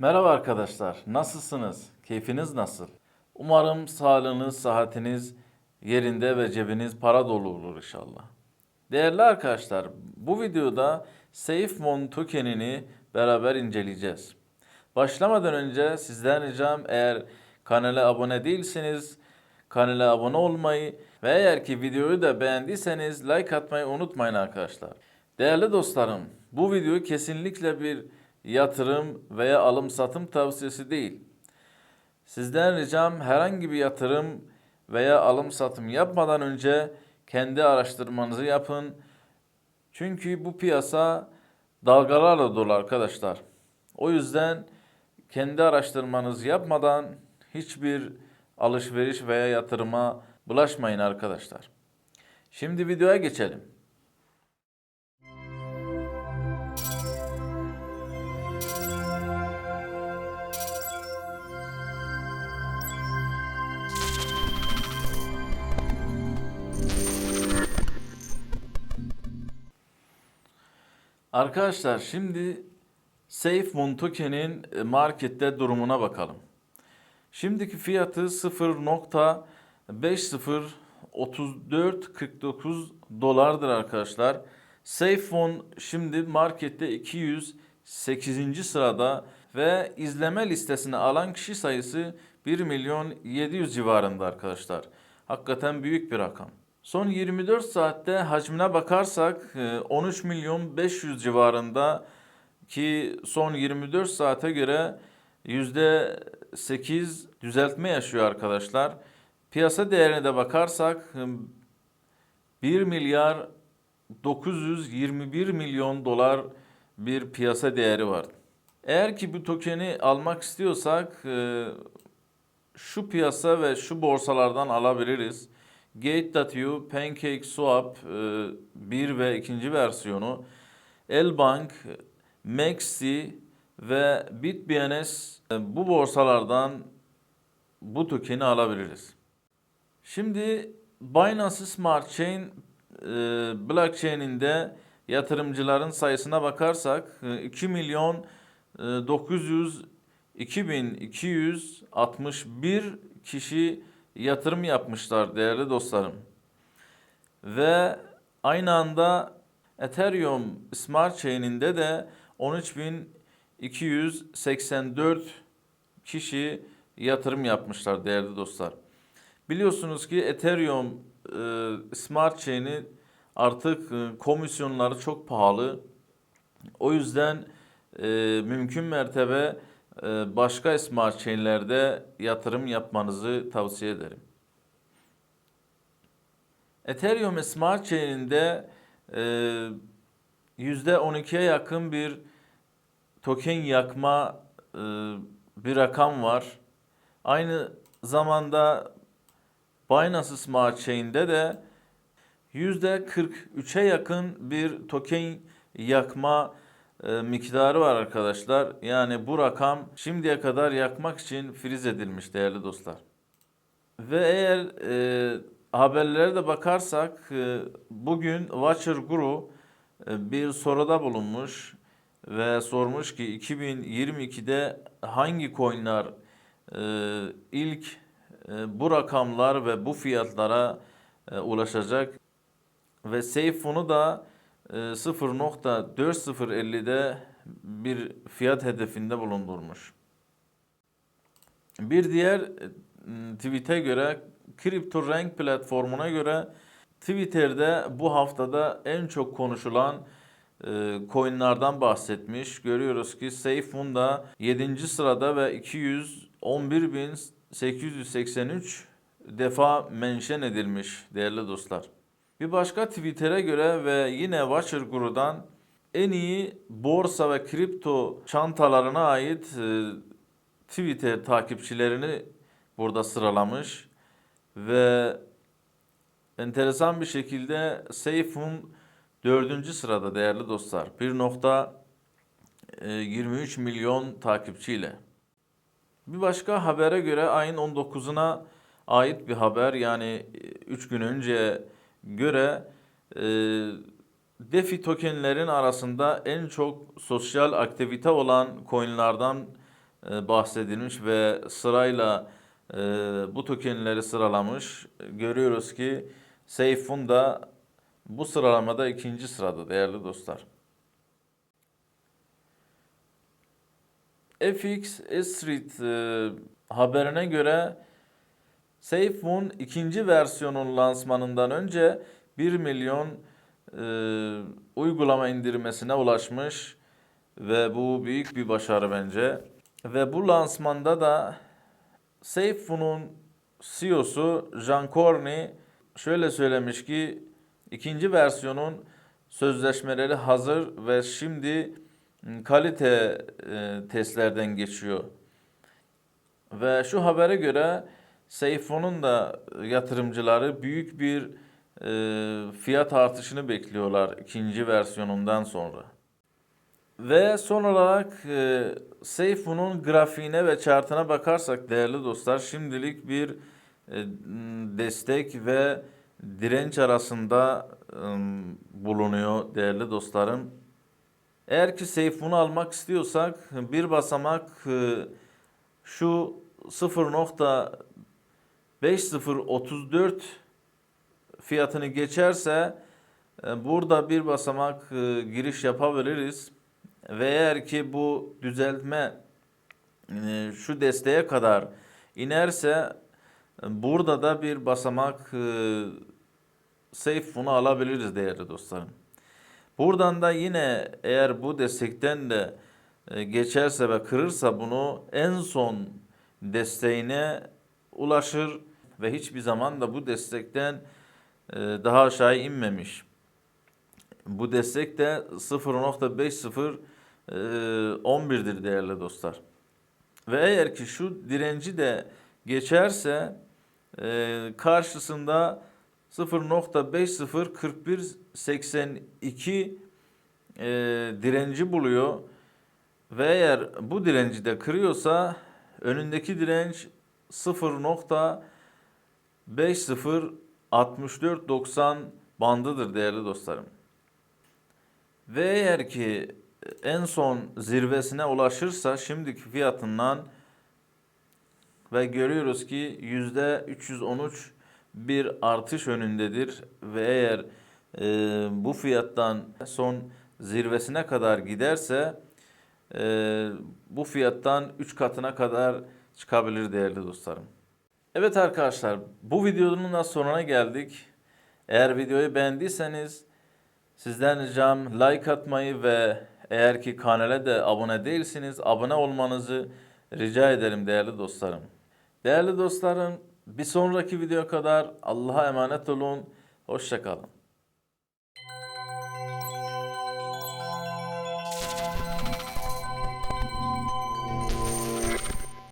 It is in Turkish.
Merhaba arkadaşlar, nasılsınız? Keyfiniz nasıl? Umarım sağlığınız, sıhhatiniz yerinde ve cebiniz para dolu olur inşallah. Değerli arkadaşlar, bu videoda SafeMon tokenini beraber inceleyeceğiz. Başlamadan önce sizden ricam eğer kanala abone değilseniz kanala abone olmayı ve eğer ki videoyu da beğendiyseniz like atmayı unutmayın arkadaşlar. Değerli dostlarım, bu video kesinlikle bir yatırım veya alım satım tavsiyesi değil. Sizden ricam herhangi bir yatırım veya alım satım yapmadan önce kendi araştırmanızı yapın. Çünkü bu piyasa dalgalarla dolu arkadaşlar. O yüzden kendi araştırmanızı yapmadan hiçbir alışveriş veya yatırıma bulaşmayın arkadaşlar. Şimdi videoya geçelim. Arkadaşlar şimdi SafeMoon token'in e, markette durumuna bakalım. Şimdiki fiyatı 0.503449 dolardır arkadaşlar. SafeMoon şimdi markette 208. sırada ve izleme listesine alan kişi sayısı 1 milyon 700 civarında arkadaşlar. Hakikaten büyük bir rakam. Son 24 saatte hacmine bakarsak e, 13 milyon 500 civarında ki son 24 saate göre %8 düzeltme yaşıyor arkadaşlar. Piyasa değerine de bakarsak e, 1 milyar 921 milyon dolar bir piyasa değeri var. Eğer ki bu tokeni almak istiyorsak e, şu piyasa ve şu borsalardan alabiliriz. Gate.io, PancakeSwap e, 1 ve 2. versiyonu, Elbank, Maxi ve BitBNS e, bu borsalardan bu tokeni alabiliriz. Şimdi Binance Smart Chain e, blockchain'inde yatırımcıların sayısına bakarsak e, 2 milyon e, 900 2261 kişi yatırım yapmışlar değerli dostlarım. Ve aynı anda Ethereum Smart Chain'inde de 13284 kişi yatırım yapmışlar değerli dostlar. Biliyorsunuz ki Ethereum e, Smart Chain'i artık e, komisyonları çok pahalı. O yüzden e, mümkün mertebe başka smart chain'lerde yatırım yapmanızı tavsiye ederim. Ethereum Smart Chain'inde e, %12'ye yakın bir token yakma e, bir rakam var. Aynı zamanda Binance Smart Chain'de de %43'e yakın bir token yakma e, miktarı var arkadaşlar. Yani bu rakam şimdiye kadar yakmak için friz edilmiş değerli dostlar. Ve eğer e, haberlere de bakarsak e, bugün Watcher Guru e, bir soruda bulunmuş ve sormuş ki 2022'de hangi coinler e, ilk e, bu rakamlar ve bu fiyatlara e, ulaşacak ve Seyfun'u da 0.4050'de bir fiyat hedefinde bulundurmuş. Bir diğer e, tweet'e göre CryptoRank platformuna göre Twitter'de bu haftada en çok konuşulan e, coinlerden bahsetmiş. Görüyoruz ki SafeMoon da 7. sırada ve 211.883 defa mention edilmiş değerli dostlar. Bir başka Twitter'e göre ve yine Watcher Guru'dan en iyi borsa ve kripto çantalarına ait e, Twitter takipçilerini burada sıralamış ve enteresan bir şekilde SafeMoon dördüncü sırada değerli dostlar. 1.23 milyon takipçiyle. Bir başka habere göre ayın 19'una ait bir haber yani 3 gün önce göre e, DeFi tokenlerin arasında en çok sosyal aktivite olan coinlerden e, bahsedilmiş ve sırayla e, bu tokenleri sıralamış. Görüyoruz ki Seyfun da bu sıralamada ikinci sırada değerli dostlar. FX Street e, haberine göre Seyfun ikinci versiyonun lansmanından önce 1 milyon e, uygulama indirmesine ulaşmış ve bu büyük bir başarı bence. Ve bu lansmanda da Seyfun'un CEO'su Jean Corny şöyle söylemiş ki ikinci versiyonun sözleşmeleri hazır ve şimdi m, kalite e, testlerden geçiyor. Ve şu habere göre Seyfun'un da yatırımcıları büyük bir e, fiyat artışını bekliyorlar ikinci versiyonundan sonra. Ve son olarak e, Seyfun'un grafiğine ve chartına bakarsak değerli dostlar şimdilik bir e, destek ve direnç arasında e, bulunuyor değerli dostlarım. Eğer ki Seyfun'u almak istiyorsak bir basamak e, şu 0.5034 fiyatını geçerse e, burada bir basamak e, giriş yapabiliriz. Ve eğer ki bu düzeltme e, şu desteğe kadar inerse burada da bir basamak e, Seyfun'u alabiliriz değerli dostlarım. Buradan da yine eğer bu destekten de geçerse ve kırırsa bunu en son desteğine ulaşır ve hiçbir zaman da bu destekten e, daha aşağı inmemiş. Bu destek de 0.50 e, 11'dir değerli dostlar. Ve eğer ki şu direnci de geçerse e, karşısında 0.504182 e, direnci buluyor. Ve eğer bu direnci de kırıyorsa önündeki direnç 0.506490 bandıdır değerli dostlarım. Ve eğer ki en son zirvesine ulaşırsa şimdiki fiyatından ve görüyoruz ki yüzde 313 bir artış önündedir ve eğer e, bu fiyattan son zirvesine kadar giderse e, bu fiyattan 3 katına kadar çıkabilir değerli dostlarım. Evet arkadaşlar bu videonun da sonuna geldik. Eğer videoyu beğendiyseniz sizden ricam like atmayı ve eğer ki kanala da abone değilsiniz abone olmanızı rica ederim değerli dostlarım. Değerli dostlarım bir sonraki video kadar Allah'a emanet olun. Hoşçakalın.